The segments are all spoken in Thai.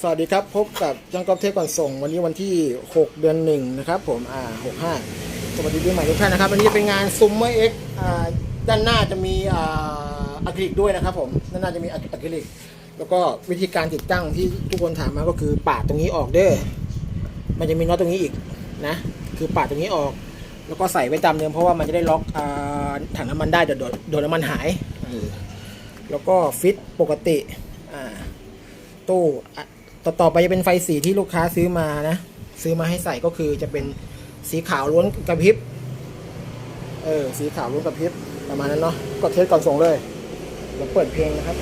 สวัสดีครับ พบกับจังกอบเทพก่อนส่ง วันนี้วันที่ 6 เดือนหนึ่งนะครับผมอ่า65สวัสดีปีใหม่ทุกท่านนะครับ วันนี้เป็นงานซุมเมอร์เอ็กอ่าด้านหน้าจะมีอ่าอะคริลิกด้วยนะครับผมด้านหน้าจะมีอะคริลิก แล้วก็วิธีการติดตั้งที่ทุกคนถามมาก็คือปาดตรงนี้ออกเด้อมันจะมีน็อตตรงนี้อีกนะ คือปาดตรงนี้ออก แล้วก็ใส่ไว้ตามเดิมเพราะว่ามันจะได้ล็อกอ่าถังน้ำมันได้เดี๋ยวโดนโดน้ำมันหายแล้วก็ฟิตปกติอ่าตู้ ต่อต่อไปจะเป็นไฟสีที่ลูกค้าซื้อมานะ ซื้อมาให้ใส่ก็คือจะเป็นสีขาวล้วนกระพริบ เออ สีขาวล้วนกระพริบประมาณนั้นเนาะ ก็เทสก่อนส่งเลยแล้วเปิดเพลงนะครับ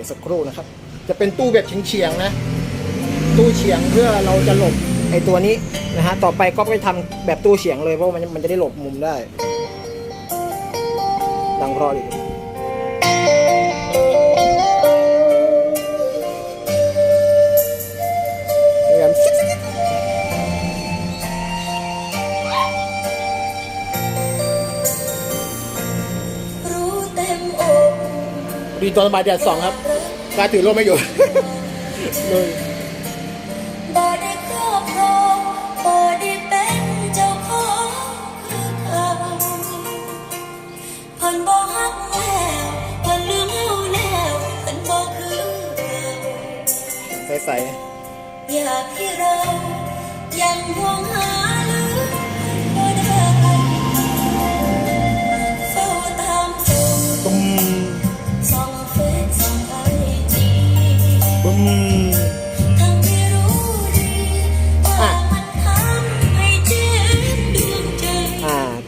ดี๋ยวสักครู่นะครับ จะเป็นตู้แบบเฉียงๆนะ ตู้เฉียงเพื่อเราจะหลบไอตัวนี้นะฮะ ต่อไปก็ไปทำแบบตู้เฉียงเลยเพราะมันมันจะได้หลบมุมได้ดังรอดิ ดีตอนบ่ายแดดสองครับกล้ารถือร่มไม่อยู่เลยบ่ได้ครอบครองบ่ได้เป็นเจ้าของคือเขาเพิ่นบ่ฮักแล้วเพิ่นลืมเฮาแล้วเพิ่นบ่คือเก่าใสอยากให้เรา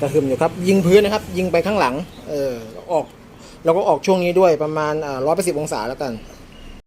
กระหึ่มอยู่ครับ ยิงพื้นนะครับ ยิงไปข้างหลัง เออออกเราก็ออกช่วงนี้ด้วยประมาณร้อยแปดสิบองศาแล้วกัน